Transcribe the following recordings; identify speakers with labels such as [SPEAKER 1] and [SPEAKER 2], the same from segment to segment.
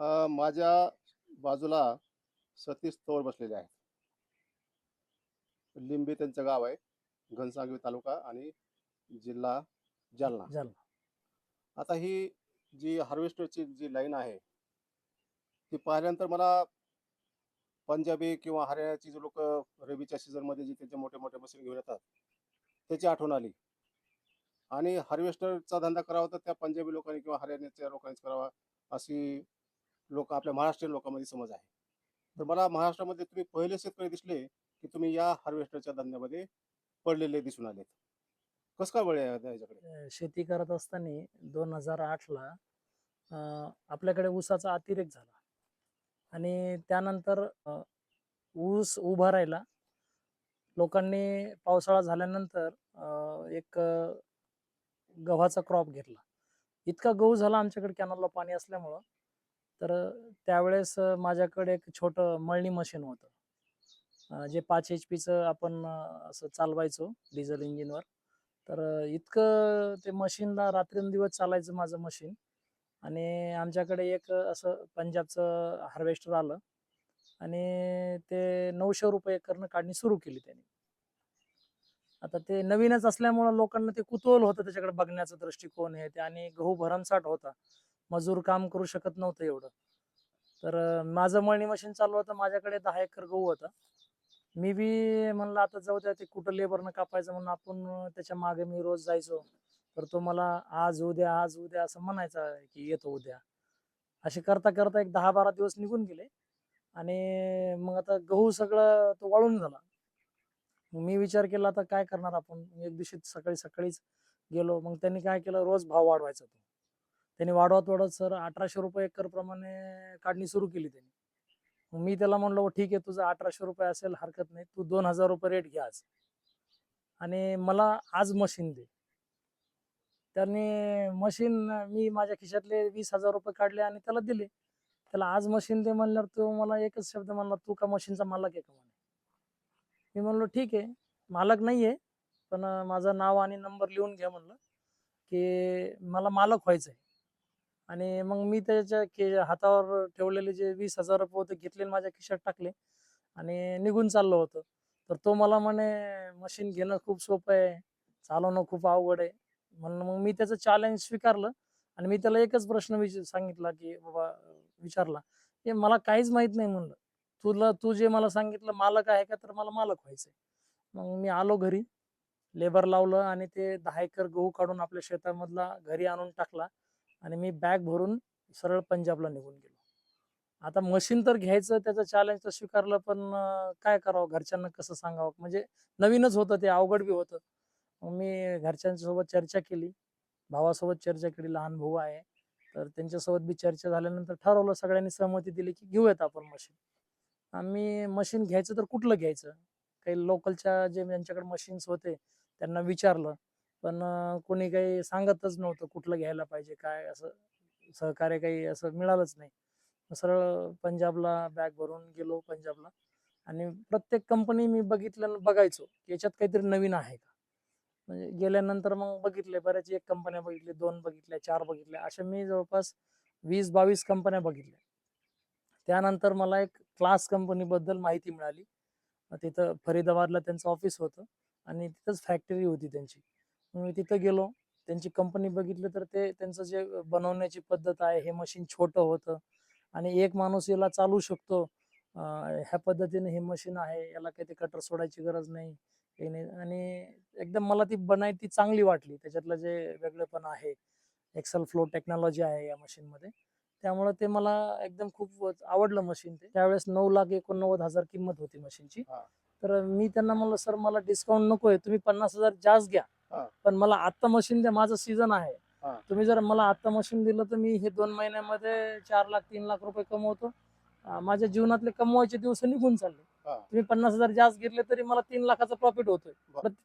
[SPEAKER 1] माझ्या बाजूला सतीश तोड बसलेले आहेत. लिंबी त्यांचं गाव आहे घनसांगवी तालुका आणि जिल्हा जालना.
[SPEAKER 2] जालना.
[SPEAKER 1] आता ही जी हार्वेस्टरची जी लाईन आहे ती पाहिल्यानंतर मला पंजाबी किंवा हरियाणाची जे लोक रबीच्या सीझनमध्ये जे त्यांचे मोठे मोठे मशीन घेऊन येतात त्याची आठवण आली. आणि हार्वेस्टरचा धंदा करावा तर त्या पंजाबी लोकांनी किंवा हरियाणाच्या लोकांनीच करावा अशी लोक आपल्या महाराष्ट्रीयन लोकांमध्ये समज आहे. तर मला महाराष्ट्रामध्ये तुम्ही पहिले शेतकरी दिसले की तुम्ही या हार्वेस्टरच्या धंद्यामध्ये पडलेले दिसून आलेत. कसं काय वेळ आहे याच्याकडे?
[SPEAKER 2] शेती करत असताना दोन हजार आठला आपल्याकडे ऊसाचा अतिरेक झाला. आणि त्यानंतर ऊस उभा राहिला. लोकांनी पावसाळा झाल्यानंतर एक गव्हाचा क्रॉप घेतला. इतका गहू झाला आमच्याकडे कॅनलला पाणी असल्यामुळं. तर त्यावेळेस माझ्याकडे एक छोटं मळणी मशीन होतं. जे पाच एच पीचं आपण असं चालवायचो डिझेल इंजिनवर. तर इतकं ते मशीनला रात्रंदिवस चालायचं माझं मशीन. आणि आमच्याकडे एक असं पंजाबचं हार्वेस्टर आलं. आणि ते नऊशे रुपये करणं काढणी सुरू केली त्यांनी. आता ते नवीनच असल्यामुळं लोकांना ते कुतूहल होतं त्याच्याकडे बघण्याचा दृष्टिकोन हे. ते आणि गहू भरमसाठ होता. मजूर काम करू शकत नव्हतं एवढं. तर माझं मळणी मशीन चालू होतं माझ्याकडे दहा एकर गहू होता. मी बी म्हणलं आता जाऊ द्या ते कुठं लेबरनं कापायचं म्हणून आपण त्याच्यामागे मी रोज जायचो. तर तो मला आज उद्या आज उद्या असं म्हणायचा की येतो उद्या असे करता करता एक दहा बारा दिवस निघून गेले. आणि मग आता गहू सगळं तो वाळून झाला. मग मी विचार केला आता काय करणार आपण? एक दिवशी सकाळी सकाळीच गेलो. मग त्यांनी काय केलं? रोज भाव वाढवायचा तो. त्यांनी वाढवत वाढवत सर अठराशे रुपये एकर प्रमाणे काढणी सुरू केली त्यांनी. मी त्याला म्हणलो ठीक आहे तुझं अठराशे रुपये असेल हरकत नाही. तू दोन हजार रुपये रेट घ्या आज. आणि मला आज मशीन दे. त्यांनी मशीन मी माझ्या खिशातले वीस हजार रुपये काढले आणि त्याला दिले. त्याला आज मशीन दे म्हणल्यावर तो मला एकच शब्द म्हणला तू का मशीनचा मालक आहे का म्हणे? मी म्हणलो ठीक आहे. मालक नाही आहे पण माझं नाव आणि नंबर लिहून घ्या म्हणलं की मला मालक व्हायचं आहे आणि मग मी त्याच्या के हातावर ठेवलेले जे वीस हजार रुपये होते घेतले आणि माझ्या खिशात टाकले आणि निघून चाललो होतो. तर तो मला म्हणे मशीन घेणं खूप सोपं आहे चालवणं खूप अवघड आहे. म्हणून मग मी त्याचं चॅलेंज स्वीकारलं आणि मी त्याला एकच प्रश्न विच सांगितला की बाबा विचारला. हे मला काहीच माहीत नाही म्हणलं. तुला तू जे मला सांगितलं मालक आहे का तर मला मालक व्हायचंय मग मी आलो घरी लेबर लावलं आणि ते दहा एकर गहू काढून आपल्या शेतामधला घरी आणून टाकला. आणि मी बॅग भरून सरळ पंजाबला निघून गेलो. आता मशीन तर घ्यायचं त्याचं चॅलेंज तर स्वीकारलं पण काय करावं? घरच्यांना कसं सांगावं? म्हणजे नवीनच होतं ते अवघड बी होतं. मग मी घरच्यांसोबत चर्चा केली. भावासोबत चर्चा केली लहान भाऊ आहे. तर त्यांच्यासोबत बी चर्चा झाल्यानंतर ठरवलं सगळ्यांनी सहमती दिली की घेऊयात आपण मशीन. आम्ही मशीन घ्यायचं तर कुठलं घ्यायचं? काही लोकलच्या जे ज्यांच्याकडे मशीन्स होते त्यांना विचारलं. पण कोणी काही सांगतच नव्हतं कुठलं घ्यायला पाहिजे काय असं सहकार्य काही असं मिळालंच नाही. सरळ पंजाबला बॅग भरून गेलो पंजाबला आणि प्रत्येक कंपनी मी बघितल्या बघायचो की याच्यात काहीतरी नवीन आहे का? म्हणजे गेल्यानंतर मग बघितले बऱ्याच एक कंपन्या बघितल्या दोन बघितल्या चार बघितल्या अशा मी जवळपास वीस बावीस कंपन्या बघितल्या. त्यानंतर मला एक क्लास कंपनीबद्दल माहिती मिळाली. तिथं फरीदाबादला त्यांचं ऑफिस होतं आणि तिथंच फॅक्टरी होती त्यांची. मी तिथं गेलो. त्यांची कंपनी बघितलं तर ते त्यांचं जे बनवण्याची पद्धत आहे हे मशीन छोटं होतं. आणि एक माणूस याला चालू शकतो. ह्या पद्धतीने हे मशीन आहे याला काही ते कटर सोडायची गरज नाही काही नाही. आणि एकदम मला ती बनाय ती चांगली वाटली. त्याच्यातलं जे वेगळेपण आहे एक्सेल फ्लो टेक्नॉलॉजी आहे या मशीनमध्ये त्यामुळे ते मला एकदम खूप आवडलं मशीन ते. त्यावेळेस नऊ लाख एकोणनव्वद हजार किंमत होती मशीनची. तर मी त्यांना म्हणलं सर मला डिस्काउंट नकोय. तुम्ही पन्नास हजार जास्त घ्या. पण मला आत्ता मशीन द्या माझं सीझन आहे. तुम्ही जर मला आत्ता मशीन दिलं तर मी हे दोन महिन्यामध्ये चार लाख तीन लाख रुपये कमवतो माझ्या जीवनातले कमवायचे दिवस निघून चालले. तुम्ही पन्नास हजार जास्त घेतले तरी मला तीन लाखाचा प्रॉफिट होतोय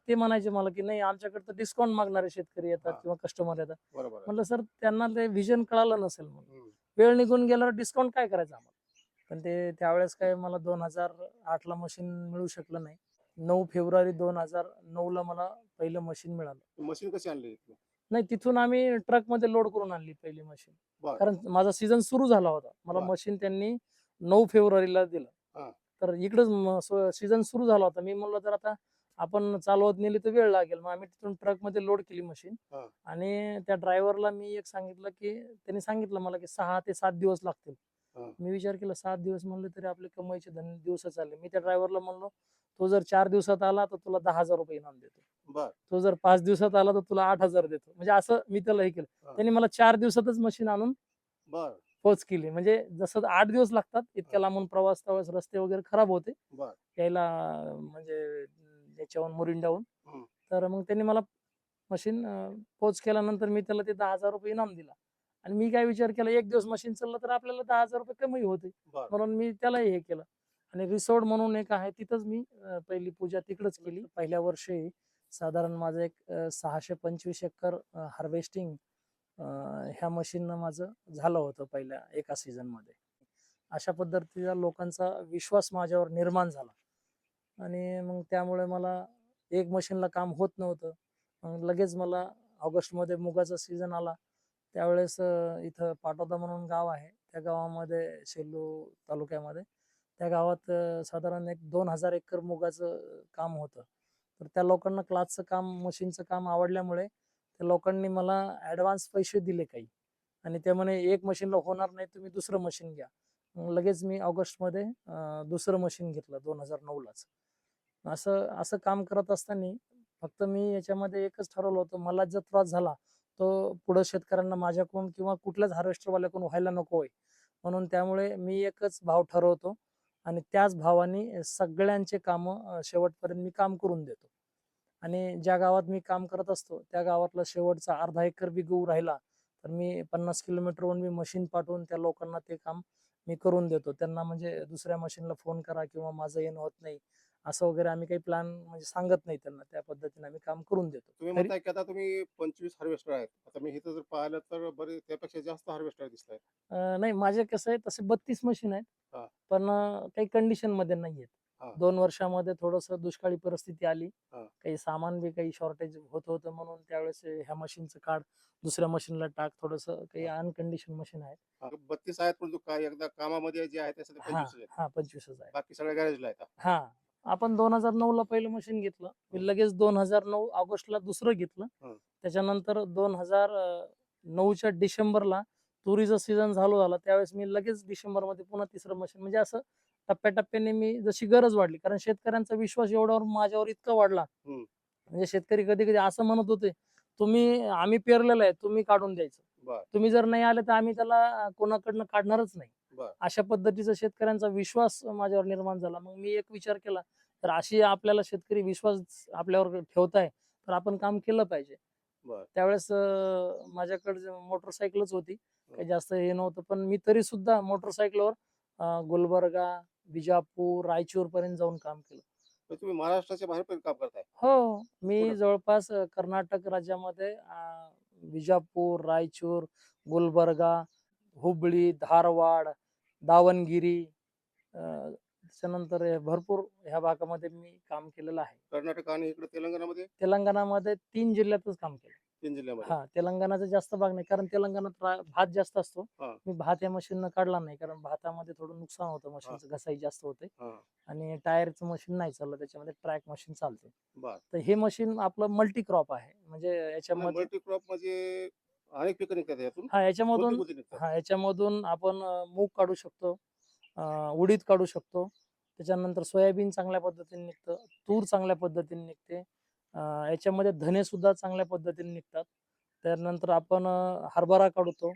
[SPEAKER 2] ते म्हणायचे मला की नाही आमच्याकडे तर डिस्काउंट मागणारे शेतकरी येतात. किंवा कस्टमर येतात. म्हटलं सर त्यांना ते व्हिजन कळालं नसेल म्हणून. वेळ निघून गेल्यावर डिस्काउंट काय करायचं आम्हाला पण ते त्यावेळेस काय मला दोन हजार आठला मशीन मिळू शकलं नाही नऊ फेब्रुवारी दोन हजार नऊला मला पहिलं मशीन मिळालं.
[SPEAKER 1] मशीन कशी आणली
[SPEAKER 2] नाही तिथून आम्ही ट्रकमध्ये लोड करून आणली पहिली मशीन
[SPEAKER 1] बर.
[SPEAKER 2] कारण माझा सीझन सुरू झाला होता. मला. मशीन त्यांनी नऊ फेब्रुवारीला
[SPEAKER 1] हा.
[SPEAKER 2] दिलं तर इकडंच सीझन सुरू झाला होता. मी म्हणलं तर आता आपण चालवत नेली तर वेळ लागेल. मग आम्ही तिथून ट्रकमध्ये लोड केली मशीन
[SPEAKER 1] हा.
[SPEAKER 2] आणि त्या ड्रायव्हरला मी एक सांगितलं की त्यांनी सांगितलं मला की सहा ते सात दिवस लागतील.
[SPEAKER 1] हा.
[SPEAKER 2] मी विचार केला सात दिवस म्हणले तरी आपले कमाईचे धन दिवस चालले. मी त्या ड्रायव्हरला म्हणलो तो जर चार दिवसात आला तर तुला दहा हजार रुपये इनाम देतो.
[SPEAKER 1] बर.
[SPEAKER 2] तो जर पाच दिवसात आला तर तुला आठ हजार देतो. म्हणजे असं मी त्याला हे केलं. त्यांनी मला चार दिवसातच मशीन आणून
[SPEAKER 1] बर.
[SPEAKER 2] पोच केली. म्हणजे जसं आठ दिवस लागतात इतक्या. लांबून प्रवास त्यावेळेस रस्ते वगैरे खराब होते.
[SPEAKER 1] बर.
[SPEAKER 2] यायला म्हणजे याच्याहून मुरिंडाहून. तर मग त्यांनी मला मशीन पोच केल्यानंतर मी त्याला ते दहा हजार रुपये इनाम दिला. आणि मी काय विचार केला एक दिवस मशीन चाललं तर आपल्याला दहा हजार रुपये कमी होते. म्हणून मी त्यालाही हे केलं. आणि रिसोर्ट म्हणून एक आहे तिथंच मी पहिली पूजा तिकडच केली. पहिल्या वर्षी साधारण माझं एक सहाशे पंचवीस एकर हार्वेस्टिंग ह्या मशीननं माझं झालं होतं पहिल्या एका सीझनमध्ये. अशा पद्धतीचा लोकांचा विश्वास माझ्यावर निर्माण झाला. आणि मग त्यामुळे मला एक मशीनला काम होत नव्हतं. मग लगेच मला ऑगस्टमध्ये मुगाचा सीझन आला. त्यावेळेस इथं पाटोदा म्हणून गाव आहे. त्या गावामध्ये सेलू तालुक्यामध्ये त्या गावात साधारण एक दोन हजार एकर मुगाचं काम होतं. तर त्या लोकांना क्लासचं काम मशीनचं काम आवडल्यामुळे त्या लोकांनी मला ॲडव्हान्स पैसे दिले काही. आणि ते म्हणे एक मशीनला होणार नाही तुम्ही दुसरं मशीन घ्या. लगेच मी ऑगस्टमध्ये दुसरं मशीन घेतलं दोन हजार नऊलाच. असं असं काम करत असताना फक्त मी याच्यामध्ये एकच ठरवलं होतं मला जर त्रास झाला तो पुढं शेतकऱ्यांना माझ्याकडून किंवा कुठल्याच हार्वेस्टरवाल्याकडून व्हायला नको आहे म्हणून त्यामुळे मी एकच भाव ठरवतो आणि त्याच भावाने सगळ्यांचे कामं शेवटपर्यंत मी काम करून देतो. आणि ज्या गावात मी काम करत असतो त्या गावातला शेवटचा अर्धा एकर बी गहू राहिला तर मी पन्नास किलोमीटरवरून मी मशीन पाठवून त्या लोकांना ते काम मी करून देतो. त्यांना म्हणजे दुसऱ्या मशीनला फोन करा किंवा माझं येणं होत नाही. असं वगैरे आम्ही काही प्लॅन म्हणजे सांगत नाही त्यांना. त्या पद्धतीने आम्ही काम करून देतो.
[SPEAKER 1] तुम्ही
[SPEAKER 2] तरी-
[SPEAKER 1] म्हणताय की आता तुम्ही पंचवीस हार्वेस्टर आहेत. आता मी इथं जर पाहिलं तर बरे त्यापेक्षा जास्त हार्वेस्टर दिसत आहेत
[SPEAKER 2] अं, नाही माझे कसं आहे तसे बत्तीस मशीन
[SPEAKER 1] हा.
[SPEAKER 2] आहेत पण अं, काही कंडिशनमध्ये नाही
[SPEAKER 1] हा.
[SPEAKER 2] आहेत दोन वर्षामध्ये थोडस दुष्काळी परिस्थिती आली.
[SPEAKER 1] हा.
[SPEAKER 2] काही सामान बी काही शॉर्टेज होत होतं म्हणून त्यावेळेस ह्या मशीनचं काढ दुसऱ्या मशीनला टाक थोडस काही अनकंडिशन मशीन आहेत.
[SPEAKER 1] बत्तीस आहेत पण काय एकदा कामामध्ये जे आहे त्यासाठी
[SPEAKER 2] हा.
[SPEAKER 1] पंचवीस आहेत.
[SPEAKER 2] हा पंचवीसच आहे
[SPEAKER 1] बाकी सगळ्या गॅरेजला आहेत.
[SPEAKER 2] हा. आपण दोन हजार नऊ ला पहिलं मशीन घेतलं. मी लगेच दोन हजार नऊ ऑगस्टला दुसरं घेतलं. त्याच्यानंतर दोन हजार नऊच्या डिसेंबरला तुरीचं सीझन चालू झालं. त्यावेळेस मी लगेच डिसेंबरमध्ये पुन्हा तिसरं मशीन म्हणजे असं टप्प्याटप्प्याने मी जशी गरज वाढली. कारण शेतकऱ्यांचा विश्वास एवढ्यावर माझ्यावर इतका वाढला. म्हणजे शेतकरी कधी कधी असं म्हणत होते तुम्ही आम्ही पेरलेलं आहे तुम्ही काढून द्यायचं. तुम्ही जर नाही आले तर आम्ही त्याला कोणाकडनं काढणारच नाही. अशा पद्धतीचा शेतकऱ्यांचा विश्वास माझ्यावर निर्माण झाला. मग मी एक विचार केला तर अशी आपल्याला शेतकरी विश्वास आपल्यावर ठेवताय तर आपण काम केलं पाहिजे. त्यावेळेस माझ्याकडे मोटरसायकलच होती. काही जास्त हे नव्हतं पण मी तरी सुद्धा मोटरसायकलवर गुलबर्गा बिजापूर रायचूर पर्यंत जाऊन काम केलं.
[SPEAKER 1] तुम्ही महाराष्ट्राच्या बाहेर पण काम करताय?
[SPEAKER 2] हो मी
[SPEAKER 1] कुठं?
[SPEAKER 2] जवळपास कर्नाटक राज्यामध्ये अं, विजापूर रायचूर गुलबर्गा हुबळी धारवाड दावणगिरी त्याच्यानंतर हे भरपूर ह्या भागामध्ये मी काम केलेलं आहे.
[SPEAKER 1] कर्नाटक आणि इकडे तेलंगणामध्ये?
[SPEAKER 2] तेलंगणामध्ये तीन जिल्ह्यातच काम केलं.
[SPEAKER 1] तीन जिल्ह्यामध्ये.
[SPEAKER 2] हा तेलंगणाचा जास्त भाग नाही कारण तेलंगणात रा- भात जास्त असतो.
[SPEAKER 1] हा.
[SPEAKER 2] मी भात या मशीन काढला नाही कारण भातामध्ये थोडं नुकसान होतं मशीनचं घसाई जास्त होते.
[SPEAKER 1] हा.
[SPEAKER 2] आणि टायरचं मशीन नाही चाललं त्याच्यामध्ये ट्रॅक मशीन चालते.
[SPEAKER 1] बर.
[SPEAKER 2] तर हे मशीन आपलं मल्टी क्रॉप आहे. म्हणजे याच्यामध्ये
[SPEAKER 1] मल्टी क्रॉप म्हणजे अनेक पिकं निघतात यातून?
[SPEAKER 2] हा याच्यामधून
[SPEAKER 1] कोणती कोणती निघतात?
[SPEAKER 2] हा याच्यामधून आपण अं, मूग काढू शकतो अं, उडीद काढू शकतो. त्याच्यानंतर सोयाबीन चांगल्या पद्धतीने निघतं तूर चांगल्या पद्धतीने निघते. याच्यामध्ये धने सुद्धा चांगल्या पद्धतीने निघतात. त्यानंतर आपण हरभरा काढतो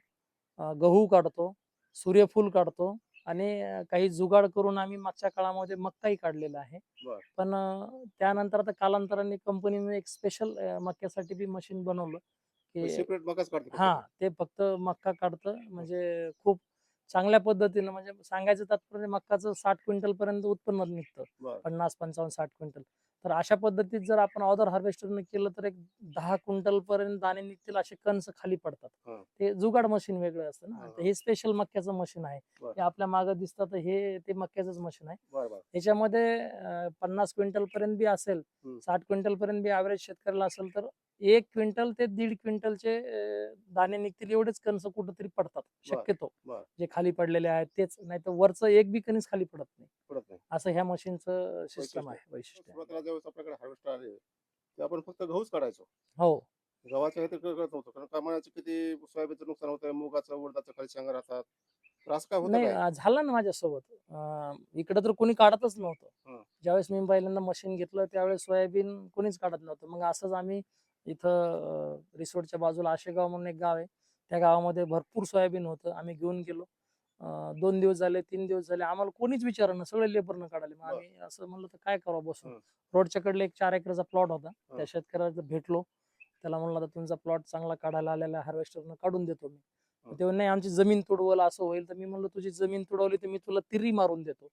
[SPEAKER 2] गहू काढतो सूर्यफूल काढतो आणि काही जुगाड करून आम्ही मागच्या काळामध्ये मक्काही काढलेला आहे. पण त्यानंतर आता कालांतराने कंपनीने एक स्पेशल मक्यासाठी बी मशीन बनवलं की हा ते फक्त मक्का काढतं. म्हणजे खूप चांगल्या पद्धतीनं म्हणजे सांगायचं तात्पर्य मक्काचं साठ क्विंटल पर्यंत उत्पन्न निघतं. पन्नास पंचावन्न साठ क्विंटल. तर अशा पद्धतीत जर आपण ऑदर हार्वेस्टरने केलं तर एक दहा क्विंटल पर्यंत दाणे निघतील असे कणस खाली पडतात. ते जुगाड मशीन वेगळं असतं ना
[SPEAKER 1] हा.
[SPEAKER 2] स्पेशल मक्याचं मशीन आहे. ते आपल्या मागं दिसतं तर हे ते मक्याचंच मशीन आहे
[SPEAKER 1] बर बर
[SPEAKER 2] याच्यामध्ये अं, पन्नास क्विंटल पर्यंत बी असेल. साठ क्विंटल पर्यंत बी ऍव्हरेज शेतकऱ्याला असेल तर एक क्विंटल ते दीड क्विंटलचे दाणे निघतील एवढेच कणस कुठंतरी पडतात शक्यतो. जे खाली पडलेले आहेत तेच नाही तर वरचं एक बी कणीस खाली पडत नाही असं ह्या मशीनचं सिस्टम. आहे वैशिष्ट्य
[SPEAKER 1] ज्यावेळेस आपल्याकडे हार्वेस्टर आले ते आपण फक्त गहूच काढायचो.
[SPEAKER 2] हो.
[SPEAKER 1] गव्हाचं हे तर कळत नव्हतं कारण कमानाचे किती सोयाबीनचं नुकसान होतं मुगाचं उडदाचं खाली शेंगा राहतात. तर असं काय होतं
[SPEAKER 2] नाही? अं, झालं ना माझ्यासोबत. इकडं तर कोणी काढतच नव्हतं.
[SPEAKER 1] हं.
[SPEAKER 2] ज्यावेळेस मी पहिल्यांदा मशीन घेतलं त्यावेळेस सोयाबीन कोणीच काढत नव्हतं. मग असंच आम्ही इथं अं, रिसोडच्या बाजूला आशेगाव म्हणून एक गाव आहे. त्या गावामध्ये भरपूर सोयाबीन होतं. आम्ही घेऊन गेलो. दोन दिवस झाले तीन दिवस झाले आम्हाला कोणीच विचारणं सगळे लेबरनं काढाले मग. आम्ही असं म्हणलं तर काय करावं बसून. रोडच्या कडले एक चार एकरचा प्लॉट होता. त्या शेतकऱ्याला भेटलो त्याला म्हणलं आता तुमचा प्लॉट चांगला काढायला आलेला हार्वेस्टरनं काढून देतो मी. तेव्हा नाही आमची जमीन तुडवल असं होईल तर मी म्हणलं तुझी जमीन तुडवली तर मी तुला तिरी मारून देतो.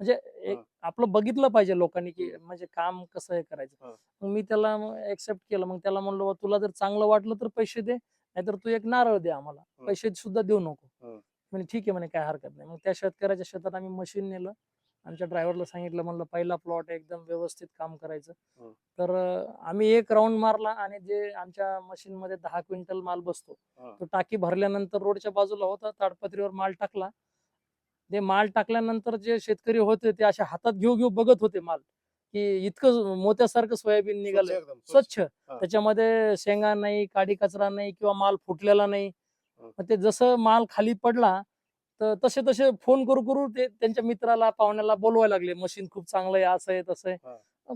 [SPEAKER 2] म्हणजे एक. आपलं बघितलं पाहिजे लोकांनी की. म्हणजे काम कसं हे करायचं. मग मी त्याला एक्सेप्ट केलं मग त्याला म्हणलो "बा, तुला जर चांगलं वाटलं तर पैसे दे नाहीतर तू एक नारळ दे आम्हाला. पैसे सुद्धा देऊ नको. म्हणजे ठीक आहे म्हणे काय हरकत नाही मग त्या शेतकऱ्याच्या शेतात आम्ही मशीन नेलं आमच्या ड्रायव्हरला सांगितलं म्हणलं पहिला प्लॉट एकदम व्यवस्थित काम करायचं. तर आम्ही एक राऊंड मारला आणि जे आमच्या मशीन मध्ये दहा क्विंटल माल बसतो. तो टाकी भरल्यानंतर रोडच्या बाजूला होता ताडपत्रीवर माल टाकला ते माल टाकल्यानंतर जे शेतकरी होते ते अशा हातात घेऊ घेऊ बघत होते माल की इतकं मोत्यासारखं सोयाबीन निघालं
[SPEAKER 1] एकदम स्वच्छ.
[SPEAKER 2] त्याच्यामध्ये शेंगा नाही काडी कचरा नाही किंवा माल फुटलेला नाही. मग ते जसं माल खाली पडला तर तसे तसे फोन करू करू ते त्यांच्या मित्राला पाहुण्याला बोलवायला लागले मशीन खूप चांगलं आहे असं आहे तसं आहे.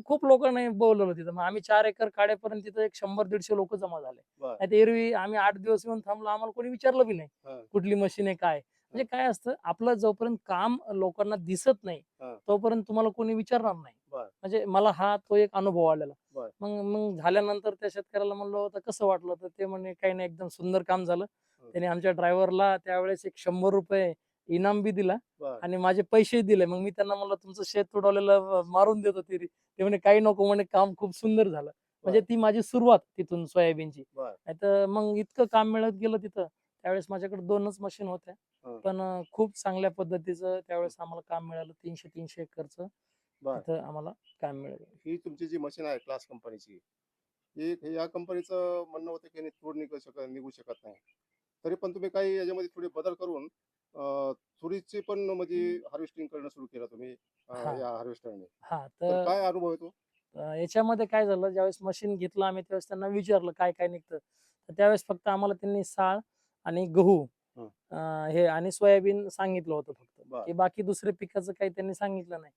[SPEAKER 2] खूप लोकांनी बोलवलं तिथं. मग आम्ही चार एकर काढेपर्यंत तिथं एक शंभर दीडशे लोक जमा झाले. तर एरवी आम्ही आठ दिवस येऊन थांबलो आम्हाला कोणी विचारलं बी नाही. कुठली मशीन आहे काय? म्हणजे काय असतं आपलं जोपर्यंत काम लोकांना दिसत नाही. तोपर्यंत तुम्हाला कोणी विचारणार नाही. म्हणजे मला हा तो एक अनुभव आलेला. मग मग झाल्यानंतर त्या शेतकऱ्याला म्हणलं होतं कसं वाटलं? तर ते म्हणे काही नाही एकदम सुंदर काम झालं. त्याने आमच्या ड्रायव्हरला त्यावेळेस एक शंभर रुपये इनाम बी दिला. आणि माझे पैसे दिले. मग मी त्यांना म्हणलं तुमचं शेत तुडवलेलं मारून देतो तरी ते म्हणे काही नको. म्हणे काम खूप सुंदर झालं. म्हणजे ती माझी सुरुवात तिथून सोयाबीनची. नाहीतर मग इतकं काम मिळत गेलं तिथं. त्यावेळेस माझ्याकडे दोनच मशीन होत्या. पण खूप चांगल्या पद्धतीचं त्यावेळेस आम्हाला काम मिळालं. तीनशे तीनशे एकरचं. तिथं आम्हाला काम मिळालं.
[SPEAKER 1] ही तुमची जी मशीन आहे क्लास कंपनीची या कंपनीचं म्हणणं होतं की तूर निघू शकत निघू शकत नाही. तरी पण तुम्ही काही याच्यामध्ये थोडे बदल करून तुरीची पण म्हणजे हार्वेस्टिंग करणं सुरू केलं तुम्ही अं. या हार्वेस्टरने
[SPEAKER 2] हा
[SPEAKER 1] तर
[SPEAKER 2] तर
[SPEAKER 1] काय अनुभव येतो
[SPEAKER 2] अं, याच्यामध्ये काय झालं ज्यावेळेस मशीन घेतलं आम्ही त्यावेळेस त्यांना विचारलं काय काय निघतं तर त्यावेळेस फक्त आम्हाला त्यांनी साळ आणि गहू
[SPEAKER 1] हं.
[SPEAKER 2] अं, हे आणि सोयाबीन सांगितलं होतं फक्त
[SPEAKER 1] बरं.
[SPEAKER 2] की बाकी दुसरे पिकाचं काही त्यांनी सांगितलं नाही.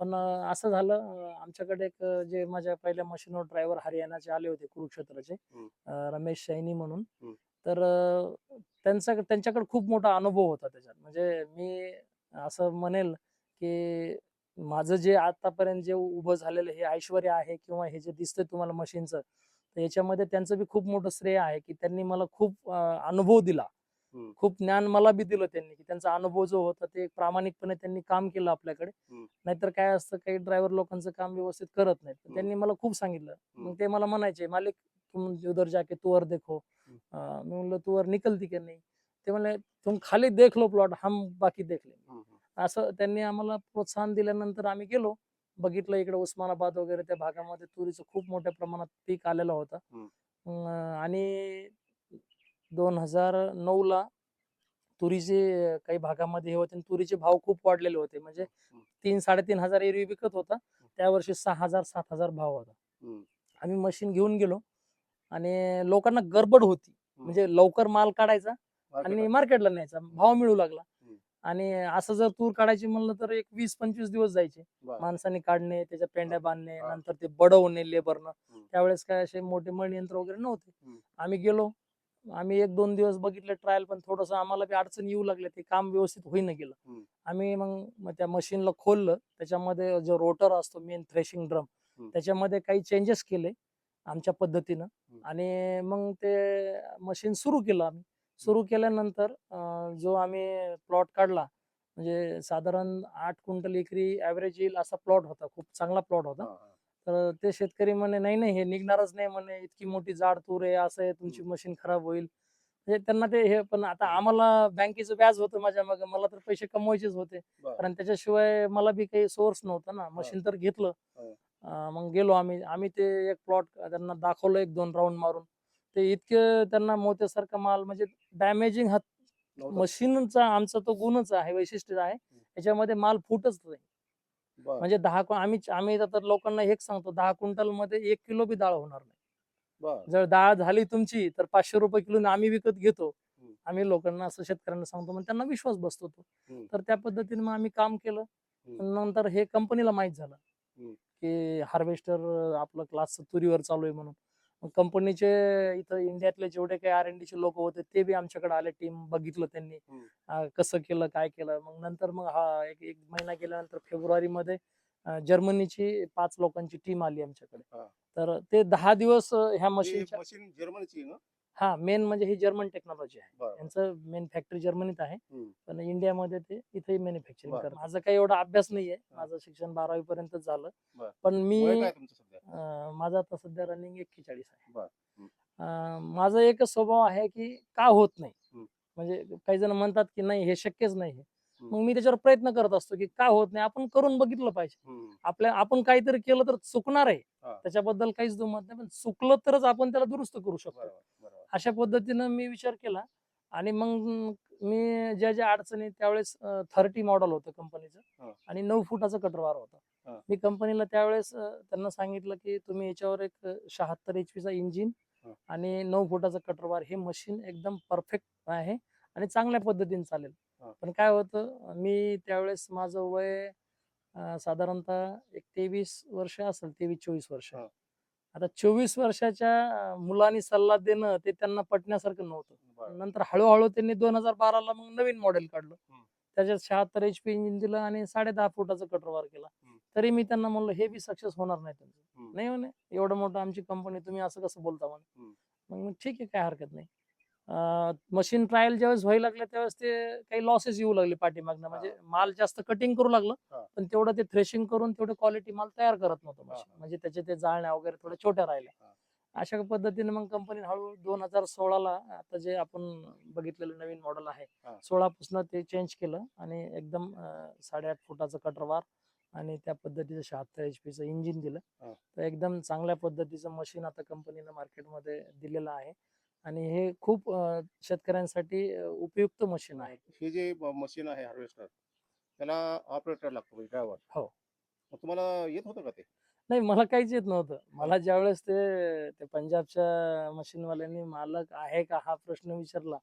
[SPEAKER 2] पण अं, असं झालं अं, आमच्याकडे एक अं, जे माझ्या पहिल्या मशीनवर ड्रायव्हर हरियाणाचे आले होते कुरुक्षेत्राचे
[SPEAKER 1] हं.
[SPEAKER 2] अं, रमेश सैनी म्हणून
[SPEAKER 1] हं.
[SPEAKER 2] तर त्यांचा त्यांच्याकडे खूप मोठा अनुभव होता त्याच्यात म्हणजे मी असं म्हणेल की माझं जे आतापर्यंत जे उभं झालेलं हे ऐश्वर आहे किंवा हे जे दिसतंय तुम्हाला मशीनचं तर याच्यामध्ये त्यांचं बी खूप मोठं श्रेय आहे की त्यांनी मला खूप अनुभव दिला. खूप ज्ञान मला बी दिलं त्यांनी की त्यांचा अनुभव जो होता ते प्रामाणिकपणे त्यांनी काम केलं आपल्याकडे. नाहीतर काय असतं काही ड्रायव्हर लोकांचं काम व्यवस्थित करत नाहीत. त्यांनी मला खूप सांगितलं. मग ते मला म्हणायचे मालिक तुम उधर जाके तुअर देखो. मी म्हणलं तुअर निकलती की नाही? ते म्हणले तुम खाली देख लो प्लॉट हम बाकी देख ले. असं त्यांनी आम्हाला प्रोत्साहन दिल्यानंतर आम्ही गेलो. बघितलं इकडे उस्मानाबाद वगैरे त्या भागामध्ये तुरीचं खूप मोठ्या प्रमाणात पीक आलेलं होतं. आणि दोन हजार नऊ ला तुरीचे काही भागामध्ये हे होते आणि तुरीचे भाव खूप वाढलेले होते. म्हणजे. तीन साडेतीन हजार एरवी विकत होता. त्या वर्षी सहा हजार सात हजार भाव होता. आम्ही मशीन घेऊन गेलो. आणि लोकांना गडबड होती म्हणजे लवकर माल काढायचा आणि
[SPEAKER 1] मार्केटला.
[SPEAKER 2] न्यायचा भाव मिळू लागला. आणि असं जर तूर काढायची म्हणलं तर एक वीस पंचवीस दिवस जायचे. माणसाने काढणे त्याच्या पेंड्या. बांधणे. नंतर ते बडवणे लेबरनं. त्यावेळेस काय असे मोठे मळ यंत्र वगैरे नव्हते. आम्ही गेलो आम्ही एक दोन दिवस बघितले ट्रायल पण थोडस आम्हाला बी अडचण येऊ लागले ते काम व्यवस्थित होईना गेलं. आम्ही मग त्या मशीनला खोललं त्याच्यामध्ये जो रोटर असतो मेन थ्रेशिंग ड्रम. त्याच्यामध्ये काही चेंजेस केले आमच्या पद्धतीनं. आणि मग ते मशीन सुरू केलं आम्ही. सुरू केल्यानंतर जो आम्ही प्लॉट काढला म्हणजे साधारण आठ क्विंटल एकरी ॲव्हरेज येईल असा प्लॉट होता. खूप चांगला प्लॉट होता. तर ते शेतकरी म्हणे नाही नाही हे निघणारच नाही म्हणे इतकी मोठी जाड तूर आहे असं आहे तुमची मशीन खराब होईल. म्हणजे त्यांना ते हे पण आता आम्हाला बँकेचं व्याज होतं माझ्या मग. मला तर पैसे कमवायचेच होते. कारण त्याच्याशिवाय मला बी काही सोर्स नव्हता ना. मशीन तर घेतलं. मग गेलो आम्ही आम्ही ते एक प्लॉट त्यांना दाखवलं एक दोन राऊंड मारून ते इतके त्यांना मोत्यासारखा माल म्हणजे डॅमेजिंग हा
[SPEAKER 1] नव्हतं.
[SPEAKER 2] मशीनचा आमचा तो गुणच आहे वैशिष्ट्य आहे याच्यामध्ये माल फुटच नाही म्हणजे दहा आम्ही आम्ही आता लोकांना हेच सांगतो दहा क्विंटलमध्ये एक किलो बी डाळ होणार नाही जर डाळ झाली तुमची तर पाचशे रुपये किलो आम्ही विकत घेतो. आम्ही लोकांना असं शेतकऱ्यांना सांगतो मग त्यांना विश्वास बसतो तो. तर त्या पद्धतीने मग आम्ही काम केलं. नंतर हे कंपनीला माहीत झालं. की हार्वेस्टर आपलं क्लास तुरीवर चालू आहे म्हणून. मग कंपनीचे इथं इंडियातले जेवढे काही आर एन चे लोक होते ते बी आमच्याकडे आले टीम बघितलं त्यांनी. अं, कसं केलं काय केलं. मग नंतर मग हा एक एक महिना गेल्यानंतर फेब्रुवारी मध्ये अं, जर्मनीची पाच लोकांची टीम आली आमच्याकडे.
[SPEAKER 1] हा.
[SPEAKER 2] तर ते दहा दिवस अं, ह्या मशीनच्या
[SPEAKER 1] मशीन जर्मनीची आहे ना?
[SPEAKER 2] हा मेन म्हणजे ही जर्मन टेक्नॉलॉजी आहे यांचं मेन फॅक्टरी जर्मनीत आहे. पण इंडियामध्ये ते इथेही मॅन्युफॅक्चरिंग. करतात माझा काही एवढा अभ्यास नाहीये. माझं शिक्षण बारावी पर्यंत झालं. पण मी माझा आता सध्या रनिंग एक्केचाळीस आहे माझा एकच स्वभाव आहे की का होत नाही. म्हणजे काही जण म्हणतात की नाही हे शक्यच नाही. मग मी त्याच्यावर प्रयत्न करत असतो की का होत नाही आपण करून बघितलं पाहिजे. आपल्या आपण काहीतरी केलं तर चुकणार आहे. त्याच्याबद्दल काहीच दुमत नाही पण चुकलं तरच आपण त्याला दुरुस्त करू शकतो अशा पद्धतीनं मी विचार केला आणि मग मी ज्या ज्या अडचणी त्यावेळेस थर्टी मॉडेल होतं कंपनीचं. आणि नऊ फुटाचा कटरवार. होता मी कंपनीला त्यावेळेस त्यांना सांगितलं की तुम्ही याच्यावर एक शहात्तर एच पीचा इंजिन. आणि नऊ फुटाचा कटरवार हे मशीन एकदम परफेक्ट आहे आणि चांगल्या पद्धतीने चालेल. पण काय होतं मी त्यावेळेस माझं वय साधारणतः एक तेवीस वर्ष असेल तेवीस चोवीस वर्ष
[SPEAKER 1] हा.
[SPEAKER 2] आता चोवीस वर्षाच्या मुलांनी सल्ला देणं ते त्यांना पटण्यासारखं नव्हतं. नंतर हळूहळू त्यांनी दोन हजार बाराला मग नवीन मॉडेल काढलं. त्याच्यात शहात्तर एच पी इंजिन दिलं आणि साडे दहा फुटाचा कटरवार केला. तरी मी त्यांना म्हणलं हे बी सक्सेस होणार नाही तुमचं. नाही म्हणे एवढं मोठं आमची कंपनी तुम्ही असं कसं बोलता म्हणे. मग ठीक आहे काय हरकत नाही मशीन ट्रायल ज्यावेळेस व्हायला लागले त्यावेळेस ते काही लॉसेस येऊ लागले पाठीमागनं म्हणजे. माल जास्त कटिंग करू लागलं. पण तेवढं ते थ्रेशिंग करून तेवढं क्वालिटी माल तयार करत नव्हतं मशीन. म्हणजे त्याचे ते जाळण्या वगैरे थोड्या छोट्या राहिल्या. अशा पद्धतीने मग कंपनी हळूहळू दोन हजार सोळाला आता जे आपण बघितलेलं नवीन मॉडेल आहे. सोळा पासून ते चेंज केलं आणि एकदम साडेआठ फुटाचं कटरवार आणि त्या पद्धतीचं शहात्तर एच पीचं इंजिन दिलं. तर एकदम चांगल्या पद्धतीचं मशीन आता कंपनीनं मार्केटमध्ये दिलेलं आहे आणि हे खूप शेतकऱ्यांसाठी उपयुक्त मशीन आहे.
[SPEAKER 1] हे जे मशीन आहे हार्वेस्टर त्याला ऑपरेटर लागतो ड्रायव्हर.
[SPEAKER 2] हो.
[SPEAKER 1] तुम्हाला येत होतं का ते?
[SPEAKER 2] नाही मला काहीच येत नव्हतं. मला ज्यावेळेस ते ते पंजाबच्या मशीनवाल्यांनी मालक आहे का हा प्रश्न विचारला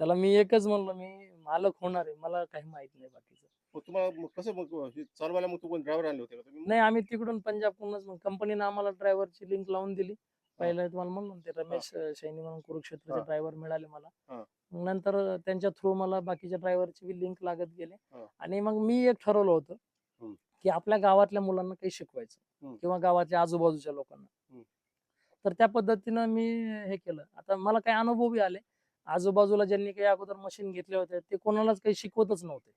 [SPEAKER 2] त्याला मी एकच म्हणलं मी मालक होणार आहे मला काही माहीत नाही बाकीचं.
[SPEAKER 1] तुम्हाला कसं मग चालवायला मग ड्रायव्हर आणले होते
[SPEAKER 2] नाही आम्ही तिकडून पंजाबकडूनच मग कंपनीनं आम्हाला ड्रायव्हरची लिंक लावून दिली. पहिला तुम्हाला म्हणलो ना ते रमेश सैनी म्हणून कुरुक्षेत्रचे. ड्रायव्हर मिळाले मला. मग नंतर त्यांच्या थ्रू मला बाकीच्या ड्रायव्हरची बी लिंक लागत गेले. आणि मग मी एक ठरवलं होतं. की आपल्या गावातल्या मुलांना काही शिकवायचं. किंवा गावाच्या आजूबाजूच्या लोकांना. तर त्या पद्धतीनं मी हे केलं आता मला काही अनुभव बी आले आजूबाजूला ज्यांनी काही अगोदर मशीन घेतले होते ते कोणालाच काही शिकवतच नव्हते.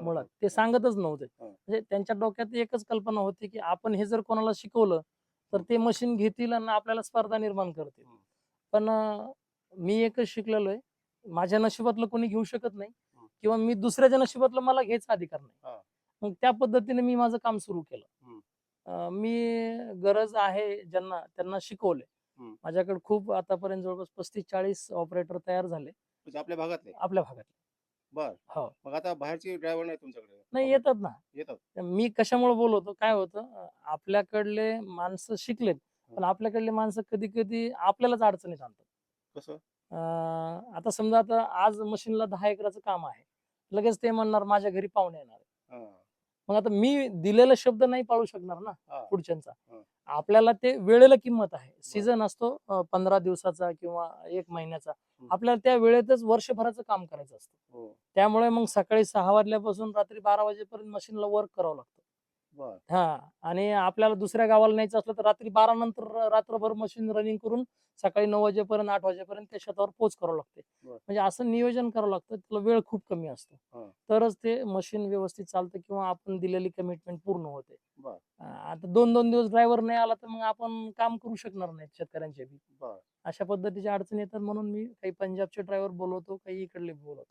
[SPEAKER 2] मुळात ते सांगतच नव्हते. म्हणजे त्यांच्या डोक्यात एकच कल्पना होती की आपण हे जर कोणाला शिकवलं तर ते मशीन घेतील आणि आपल्याला स्पर्धा निर्माण करतील. पण मी एकच शिकलेलो आहे. माझ्या नशिबातलं कोणी घेऊ शकत नाही. किंवा मी दुसऱ्याच्या नशिबातलं मला घ्यायचा अधिकार. नाही. मग त्या पद्धतीने मी माझं काम सुरू केलं. मी गरज आहे ज्यांना त्यांना शिकवले. माझ्याकडे खूप आतापर्यंत जवळपास पस्तीस चाळीस ऑपरेटर तयार झाले.
[SPEAKER 1] म्हणजे आपल्या भागातले?
[SPEAKER 2] आपल्या भागात
[SPEAKER 1] बर.
[SPEAKER 2] हो.
[SPEAKER 1] मग आता बाहेरचे ड्रायव्हर नाही तुमच्याकडे?
[SPEAKER 2] नाही येतात ना.
[SPEAKER 1] येतात.
[SPEAKER 2] मी कशामुळे बोलवतो? काय होतं? आपल्याकडले माणसं शिकलेत पण आपल्याकडले माणसं कधी कधी आपल्यालाच अडचणीत आणतात.
[SPEAKER 1] कसं?
[SPEAKER 2] आता समजा आता आज मशीनला दहा एकराचं काम आहे. लगेच ते म्हणणार माझ्या घरी पाहुणे येणार मग आता मी दिलेला शब्द नाही पाळू शकणार ना पुढच्यांचा. आपल्याला ते वेळेला किंमत आहे. सीझन असतो पंधरा दिवसाचा किंवा एक महिन्याचा. आपल्याला त्या वेळेतच वर्षभराचं काम करायचं असतं.
[SPEAKER 1] हो.
[SPEAKER 2] त्यामुळे मग सकाळी सहा वाजल्यापासून रात्री बारा वाजेपर्यंत मशीनला वर्क करावं लागतं. हा आणि आपल्याला दुसऱ्या गावाला न्यायचं असलं तर रात्री बारा नंतर रात्रभर मशीन रनिंग करून सकाळी नऊ वाजेपर्यंत आठ वाजेपर्यंत त्या शेतावर पोच करावं लागते. म्हणजे असं नियोजन करावं लागतं त्याला वेळ खूप कमी असतो. तरच ते मशीन व्यवस्थित चालतं किंवा आपण दिलेली कमिटमेंट पूर्ण होते. आता दोन दोन दिवस ड्रायव्हर नाही आला तर मग आपण काम करू शकणार नाही शेतकऱ्यांचे बी. अशा पद्धतीच्या अडचणी येतात म्हणून मी काही पंजाबचे ड्रायव्हर बोलवतो काही इकडले बोलवतो.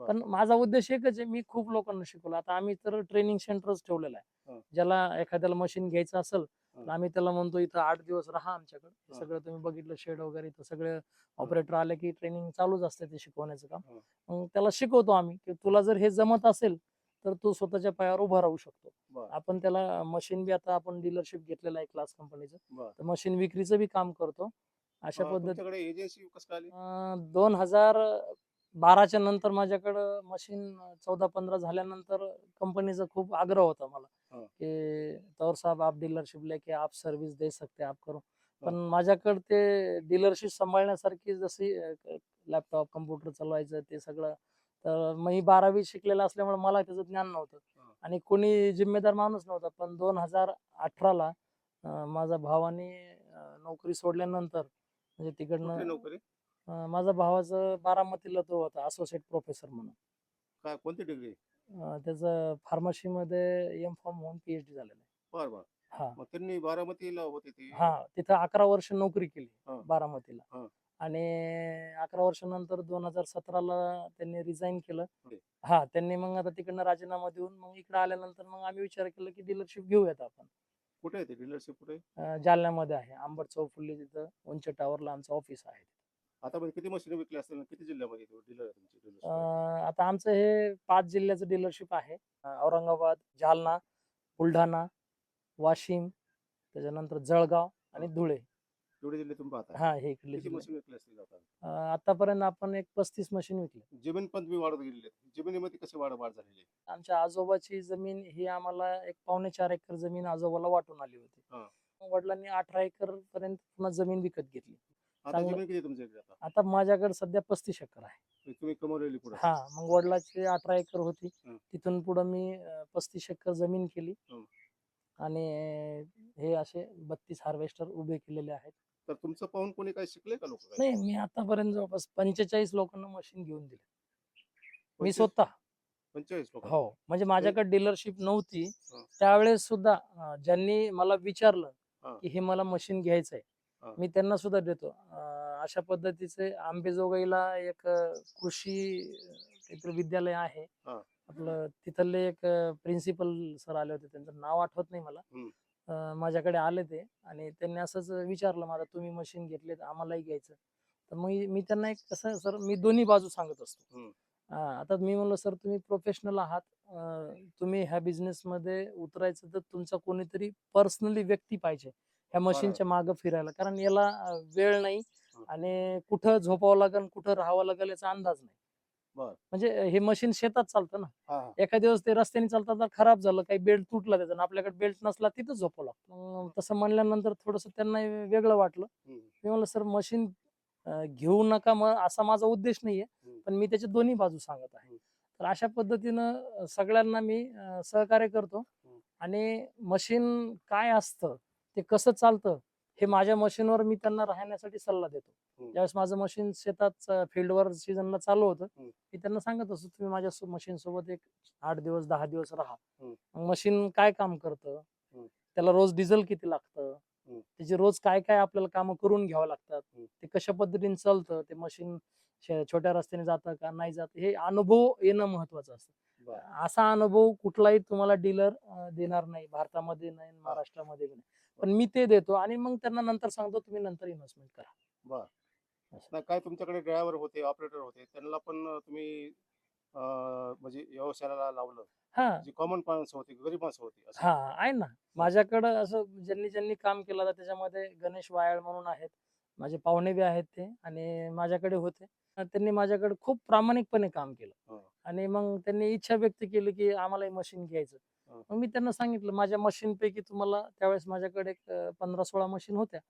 [SPEAKER 2] पण माझा उद्देश एकच आहे मी खूप लोकांना शिकवलं. आता आम्ही तर ट्रेनिंग सेंटरच ठेवलेलं. आहे. ज्याला एखाद्याला मशीन घ्यायचं असेल तर आम्ही त्याला म्हणतो इथं आठ दिवस राहा आमच्याकडे. सगळं तुम्ही बघितलं शेड वगैरे इथं सगळे ऑपरेटर आले की ट्रेनिंग चालूच असते ते शिकवण्याचं काम. मग त्याला शिकवतो आम्ही की तुला जर हे जमत असेल तर तू स्वतःच्या पायावर उभा राहू शकतो. आपण त्याला मशीन बी आता आपण डीलरशिप घेतलेलं आहे क्लास कंपनीचं तर मशीन विक्रीचं बी काम करतो. अशा पद्धती
[SPEAKER 1] तुमच्याकडे एजन्सी कसं आली
[SPEAKER 2] दोन हजार बाराच्या नंतर माझ्याकडं मशीन चौदा पंधरा झाल्यानंतर कंपनीचा खूप आग्रह होता मला
[SPEAKER 1] हा.
[SPEAKER 2] की तौर साहब आप डीलरशिप लेके आप सर्व्हिस दे सकते आप करो
[SPEAKER 1] हा.
[SPEAKER 2] पण माझ्याकडे ते डीलरशिप सांभाळण्यासारखी जशी लॅपटॉप कम्प्युटर चालवायचं ते सगळं तर मी बारावी शिकलेला असल्यामुळे मला त्याचं ज्ञान नव्हतं
[SPEAKER 1] हा.
[SPEAKER 2] आणि कोणी जिम्मेदार माणूस नव्हता पण दोन हजार अठराला माझा भावाने अं, नोकरी सोडल्यानंतर म्हणजे तिकडनं
[SPEAKER 1] नोकरी?
[SPEAKER 2] अं, माझा भावाचं बारामतीला तो होता असोसिएट प्रोफेसर म्हणून.
[SPEAKER 1] काय कोणती डिग्री?
[SPEAKER 2] अं, त्याचं फार्मसीमध्ये एम फॉर्म होऊन पीएचडी झालेलं आहे.
[SPEAKER 1] बर बर.
[SPEAKER 2] हा.
[SPEAKER 1] मग त्यांनी बारामतीला होते ते?
[SPEAKER 2] हा तिथं अकरा वर्ष नोकरी केली
[SPEAKER 1] हा.
[SPEAKER 2] बारामतीला. आणि अकरा वर्षानंतर दोन हजार सतराला त्यांनी रिझाईन केलं.
[SPEAKER 1] ओके.
[SPEAKER 2] हा त्यांनी मग आता तिकडनं राजीनामा देऊन मग इकडे आल्यानंतर मग आम्ही विचार केला की डीलरशिप घेऊयात आपण.
[SPEAKER 1] कुठे आहे ते? डीलरशिप कुठे आहे?
[SPEAKER 2] अं, जालन्यामध्ये आहे. आंबट चौफुल्ली तिथं उंच टावरला आमचं ऑफिस आहे
[SPEAKER 1] आता किती मशीन विकली असतील किती जिल्ह्यामध्ये डीलर आहे तुमची dealership?
[SPEAKER 2] अं, आता आमचं हे पाच जिल्ह्याचं डीलरशिप आहे. अं, औरंगाबाद जालना बुलढाणा वाशिम त्याच्यानंतर जळगाव आणि धुळे.
[SPEAKER 1] एवढे जिल्हे तुम्ही पाहता
[SPEAKER 2] हा हे इकडले
[SPEAKER 1] किती. मशीन विकली असतील आता
[SPEAKER 2] अं, आतापर्यंत आपण एक पस्तीस मशीन विकली.
[SPEAKER 1] जमीन पण तुम्ही वाढत गेलेली जमिनीमध्ये कशी वाढ वाढ झालेली आहे?
[SPEAKER 2] आमच्या आजोबाची जमीन ही आम्हाला एक पावणे चार एकर जमीन आजोबाला वाटून आली होती.
[SPEAKER 1] हा.
[SPEAKER 2] वडिलांनी अठरा एकर पर्यंत पुन्हा जमीन विकत घेतली.
[SPEAKER 1] आता
[SPEAKER 2] चांगलं.
[SPEAKER 1] जमीन किती तुमच्याकडे आता?
[SPEAKER 2] आता माझ्याकडे सध्या पस्तीस एकर आहे.
[SPEAKER 1] म्हणजे तुम्ही कमवलेली पुढे.
[SPEAKER 2] हा मग वडिलाची अठरा एकर होती.
[SPEAKER 1] हं.
[SPEAKER 2] तिथून पुढे मी अं, पस्तीस एकर जमीन केली.
[SPEAKER 1] हं.
[SPEAKER 2] आणि हे असे बत्तीस हार्वेस्टर उभे केलेले आहेत.
[SPEAKER 1] तर तुमचं पाहून कोणी काही शिकले का लोक
[SPEAKER 2] नाही मी आतापर्यंत जवळपास पंचेचाळीस लोकांना मशीन घेऊन दिले मी स्वतः
[SPEAKER 1] पंचेचाळीस लोक
[SPEAKER 2] हो म्हणजे माझ्याकडे डीलरशिप नव्हती
[SPEAKER 1] हं.
[SPEAKER 2] त्यावेळेस सुद्धा अं, ज्यांनी मला विचारलं. की हे मला मशीन घ्यायचंय
[SPEAKER 1] हं.
[SPEAKER 2] मी त्यांना सुद्धा देतो अं, अशा पद्धतीचे आंबेजोगाईला एक अं, कृषी काहीतरी विद्यालय आहे
[SPEAKER 1] हं.
[SPEAKER 2] आपलं तिथले एक प्रिन्सिपल सर आले होते त्यांचं नाव आठवत नाही मला. माझ्याकडे आले ते आणि त्यांनी असंच विचारलं मला तुम्ही मशीन घेतले आम्हालाही घ्यायचं. तर मग मी त्यांना एक कसं सर मी दोन्ही बाजू सांगत असतो. आता मी म्हणलो सर तुम्ही प्रोफेशनल आहात. तुम्ही ह्या business मध्ये उतरायचं तर तुमचा कोणीतरी पर्सनली व्यक्ती पाहिजे ह्या मशीनच्या मागं फिरायला. कारण याला वेळ नाही. आणि कुठं झोपावं लागेल कुठं राहावं लागेल याचा अंदाज नाही. म्हणजे हे मशीन शेतात चालतं ना. एखाद्या दिवस ते रस्त्याने चालतात खराब झालं काही बेल्ट तुटला त्याचा आपल्याकडे बेल्ट नसला तिथं झोपावं लागतं. मग तसं म्हणल्यानंतर थोडस त्यांना वेगळं वाटलं. मी म्हणलं सर मशीन घेऊ नका मग असा माझा उद्देश नाहीये. पण मी त्याची दोन्ही बाजू सांगत आहे. तर अशा पद्धतीनं सगळ्यांना मी सहकार्य करतो. आणि मशीन काय असतं ते कसं चालतं हे माझ्या मशीनवर मी त्यांना राहण्यासाठी सल्ला देतो. ज्यावेळेस माझं मशीन शेतात फील्डवर सीझनला चालू होतं. मी त्यांना सांगत असतो तुम्ही माझ्या मशीन सोबत एक आठ दिवस दहा दिवस राहा मशीन काय काम करतं. त्याला रोज डिझेल किती लागतं. त्याचे रोज काय काय आपल्याला कामं करून घ्यावं लागतात. ते कशा पद्धतीने चालतं ते मशीन छोट्या रस्त्याने जातं का नाही जात हे अनुभव येणं महत्वाचं असतं. असा अनुभव कुठलाही तुम्हाला डीलर देणार नाही भारतामध्ये नाही महाराष्ट्रामध्ये नाही पण मी ते देतो आणि मग त्यांना नंतर सांगतो तुम्ही नंतर इन्व्हेस्टमेंट करा
[SPEAKER 1] बर. नाही काय तुमच्याकडे ड्रायव्हर होते ऑपरेटर होते त्यांना पण तुम्ही अं, म्हणजे व्यवसायाला लावलं
[SPEAKER 2] हा
[SPEAKER 1] जी कॉमन माणसं होती गरीब माणसं होती असं.
[SPEAKER 2] हा आहे ना माझ्याकडं असं ज्यांनी ज्यांनी काम केलं होतं त्याच्यामध्ये गणेश वायाळ म्हणून आहेत माझे पाहुणे बी आहेत ते आणि माझ्याकडे होते अं, त्यांनी माझ्याकडे खूप प्रामाणिकपणे काम केलं
[SPEAKER 1] हं.
[SPEAKER 2] आणि मग त्यांनी इच्छा व्यक्त केली की आम्हाला मशीन घ्यायचं. मग मी त्यांना सांगितलं माझ्या मशीन पैकी तुम्हाला त्यावेळेस माझ्याकडे पंधरा सोळा मशीन होत्या.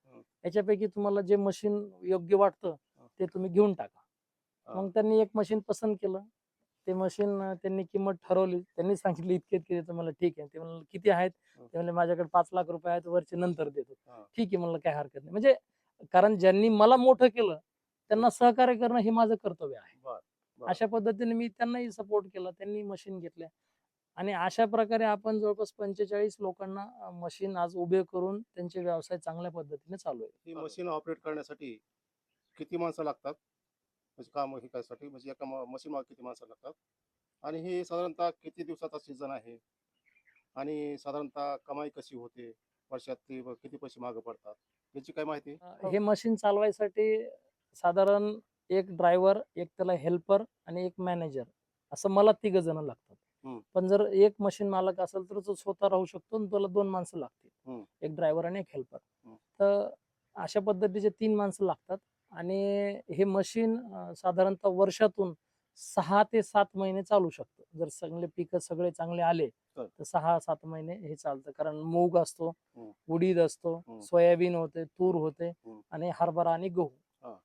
[SPEAKER 2] याच्यापैकी तुम्हाला जे मशीन योग्य वाटतं ते तुम्ही घेऊन टाका. मग त्यांनी एक मशीन पसंत केलं. ते मशीन त्यांनी किंमत ठरवली. त्यांनी सांगितलं इतके इतके देतो. मला ठीक आहे. ते म्हणलं किती आहेत. ते म्हणले माझ्याकडे पाच लाख रुपये आहेत वरचे नंतर देतो. ठीक आहे म्हणलं काय हरकत नाही. म्हणजे कारण ज्यांनी मला मोठं केलं त्यांना सहकार्य करणं हे माझं कर्तव्य आहे. अशा पद्धतीने मी त्यांनाही सपोर्ट केला त्यांनी मशीन घेतल्या. आणि अशा प्रकारे आपण जवळपास पंचेचाळीस लोकांना मशीन आज उभे करून त्यांचे व्यवसाय चांगल्या पद्धतीने चालू आहे
[SPEAKER 1] ही मशीन ऑपरेट करण्यासाठी किती माणसं लागतात? म्हणजे काम हे करायसाठी म्हणजे एका मशीन मागे किती माणसं लागतात? आणि हे साधारणतः किती दिवसाचा सीझन आहे? आणि साधारणतः कमाई कशी होते? वर्षात ते किती पैसे मागे पडतात? याची काय माहिती?
[SPEAKER 2] हे मशीन चालवायसाठी साधारण एक ड्रायव्हर एक त्याला हेल्पर आणि एक मॅनेजर असं मला तिघ जण लागतात. पण जर एक मशीन मालक असेल तर तो स्वतः राहू शकतो त्याला दोन माणसं लागतील. एक ड्रायव्हर आणि एक हेल्पर. तर अशा पद्धतीचे तीन माणसं लागतात आणि हे मशीन साधारणतः वर्षातून सहा ते सात महिने चालू शकतं जर चांगले पीक सगळे चांगले आले
[SPEAKER 1] तर.
[SPEAKER 2] सहा सात महिने हे चालतं कारण मूग असतो. उडीद असतो. सोयाबीन होते तूर होते. आणि हरभरा आणि गहू.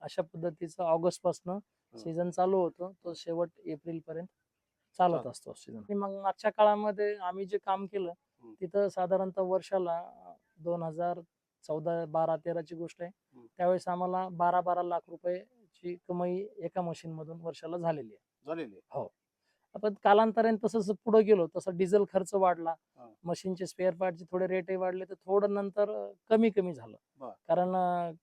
[SPEAKER 2] अशा पद्धतीचं ऑगस्ट पासन सीझन चालू होतो तो शेवट एप्रिल पर्यंत चालत. असतो सीझन मग मागच्या काळामध्ये आम्ही जे काम केलं. तिथं साधारणतः वर्षाला दोन हजार चौदा बारा तेराची गोष्ट आहे. त्यावेळेस आम्हाला बारा बारा लाख रुपयाची कमाई एका मशीन मधून वर्षाला झालेली आहे
[SPEAKER 1] झालेली आहे.
[SPEAKER 2] आपण कालांतराने तसं पुढे गेलो तसा डिझेल खर्च वाढला
[SPEAKER 1] हा.
[SPEAKER 2] मशीनचे स्पेअर पार्टचे थोडे रेटही वाढले तर थोडं नंतर कमी कमी झालं. कारण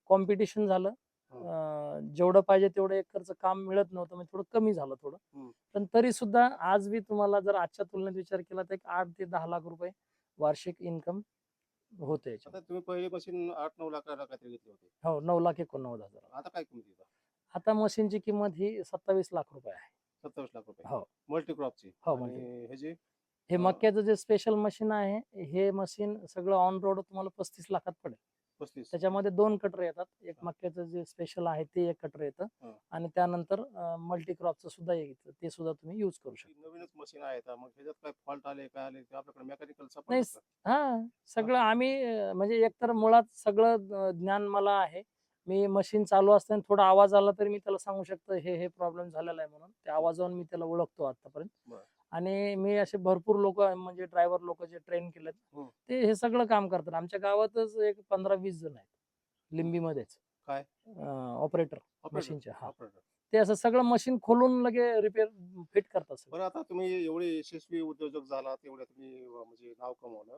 [SPEAKER 2] कॉम्पिटिशन झालं जेवढं पाहिजे तेवढं एकरचं काम मिळत नव्हतं म्हणजे थोडं कमी झालं थोडं. पण तरी सुद्धा आज मी तुम्हाला जर आजच्या तुलनेत विचार केला तर एक आठ ते दहा लाख रुपये वार्षिक इन्कम होते
[SPEAKER 1] तुम्ही पहिली मशीन आठ नऊ काहीतरी घेतली होती.
[SPEAKER 2] हो नऊ लाख एकोणनव्वद हजार.
[SPEAKER 1] आता काय किंमत
[SPEAKER 2] आता मशीनची किंमत ही सत्तावीस लाख रुपये आहे.
[SPEAKER 1] सत्तावीस लाख रुपये.
[SPEAKER 2] हो.
[SPEAKER 1] मल्टी क्रॉपची
[SPEAKER 2] हो, हे मक्याचं जे स्पेशल मशीन आहे हे मशीन सगळं ऑन रोड तुम्हाला पस्तीस लाखात पडेल.
[SPEAKER 1] पस्तीस.
[SPEAKER 2] त्याच्यामध्ये दोन कटर येतात. एक. मक्याचं जे स्पेशल आहे ते एक कटर येतं. आणि त्यानंतर मल्टी क्रॉपचं सुद्धा एक येतं. ते सुद्धा तुम्ही युज करू शकता.
[SPEAKER 1] नवीनच मशीन आहे मग ह्याच्यात काय फॉल्ट आले काय आले? आपल्याकडे मेकॅनिकल
[SPEAKER 2] नाही, हा सगळं आम्ही म्हणजे एकतर मुळात सगळं ज्ञान मला आहे. मी मशीन चालू असताना थोडा आवाज आला तरी मी त्याला सांगू शकतो हे हे प्रॉब्लेम झालेला आहे म्हणून. त्या आवाजावरून मी त्याला ओळखतो आतापर्यंत. आणि मी असे भरपूर लोक म्हणजे ड्रायव्हर लोक जे ट्रेन केलेत
[SPEAKER 1] हम्म.
[SPEAKER 2] ते हे सगळं काम करतात. आमच्या गावातच एक पंधरा वीस जण आहेत लिंबीमध्येच.
[SPEAKER 1] काय?
[SPEAKER 2] ऑपरेटर मशीनचे हा. ते असं सगळं मशीन खोलून लगे रिपेअर फिट करतात.
[SPEAKER 1] बरं आता तुम्ही एवढे यशस्वी उद्योजक झाला तेवढ्या तुम्ही म्हणजे नाव कमवलं.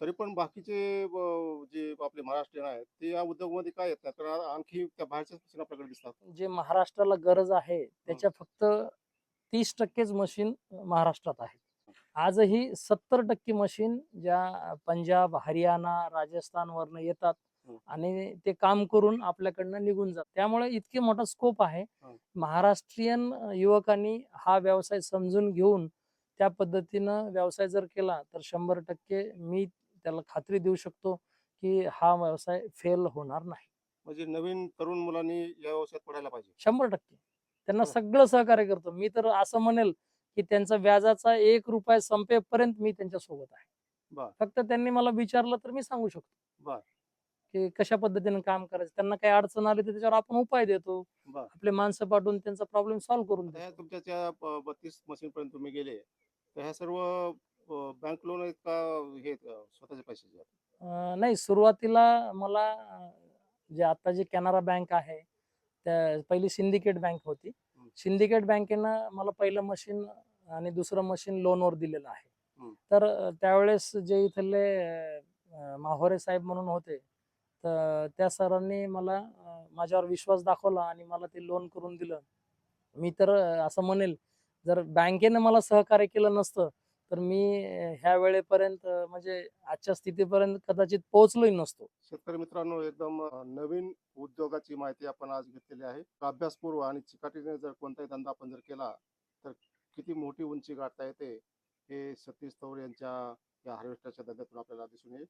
[SPEAKER 1] तरी पण बाकीचे जे आपले महाराष्ट्रीयन आहेत ते या उद्योगमध्ये काय येत नाही कारण आणखी त्या बाहेरच्याच आपल्याकडे दिसतात.
[SPEAKER 2] जे महाराष्ट्राला गरज आहे त्याच्या फक्त तीस टक्केच मशीन महाराष्ट्रात आहे आजही सत्तर टक्के मशीन ज्या पंजाब हरियाणा राजस्थान वरनं येतात. आणि ते काम करून आपल्याकडनं निघून जातात. त्यामुळे इतके मोठा स्कोप आहे. महाराष्ट्रीयन युवकांनी हा व्यवसाय समजून घेऊन त्या पद्धतीनं व्यवसाय जर केला तर शंभर टक्के मी त्याला खात्री देऊ शकतो की हा व्यवसाय फेल होणार नाही.
[SPEAKER 1] म्हणजे नवीन तरुण मुलांनी या व्यवसायात पडायला पाहिजे.
[SPEAKER 2] शंभर टक्के. त्यांना
[SPEAKER 1] हो.
[SPEAKER 2] सगळं सहकार्य करतो. मी तर असं म्हणेल की त्यांचा व्याजाचा एक रुपया संपेपर्यंत मी त्यांच्यासोबत आहे. फक्त त्यांनी मला विचारलं तर मी सांगू शकतो. की कशा पद्धतीने काम करायचं? त्यांना काही अडचण आली तर त्याच्यावर आपण उपाय देतो. आपले माणसं पाठवून त्यांचा प्रॉब्लेम सॉल्व्ह करून
[SPEAKER 1] तुमच्या बत्तीस मशीन पर्यंत तुम्ही गेले. तर ह्या सर्व बँक लोन आहेत का हे स्वतःचे पैसे
[SPEAKER 2] नाही सुरुवातीला मला जे आता जी कॅनरा बँक आहे त्या पहिली सिंडिकेट बँक होती. सिंडिकेट बँकेनं मला पहिलं मशीन आणि दुसरं मशीन लोनवर दिलेलं आहे. तर त्यावेळेस जे इथले माहोरे साहेब म्हणून होते तर त्या सरांनी मला माझ्यावर विश्वास दाखवला आणि मला ते लोन करून दिलं मी तर असं म्हणेल जर बँकेने मला सहकार्य केलं नसतं तर मी ह्या वेळेपर्यंत म्हणजे आजच्या स्थितीपर्यंत कदाचित पोहोचलोही नसतो.
[SPEAKER 1] शेतकरी मित्रांनो एकदम नवीन उद्योगाची माहिती आपण आज घेतलेली आहे. अभ्यासपूर्व आणि चिकाटीने जर कोणताही धंदा आपण जर केला तर किती मोठी उंची गाठता येते हे सतीश तौर यांच्या या हार्वेस्टरच्या धंद्यातून आपल्याला दिसून येईल.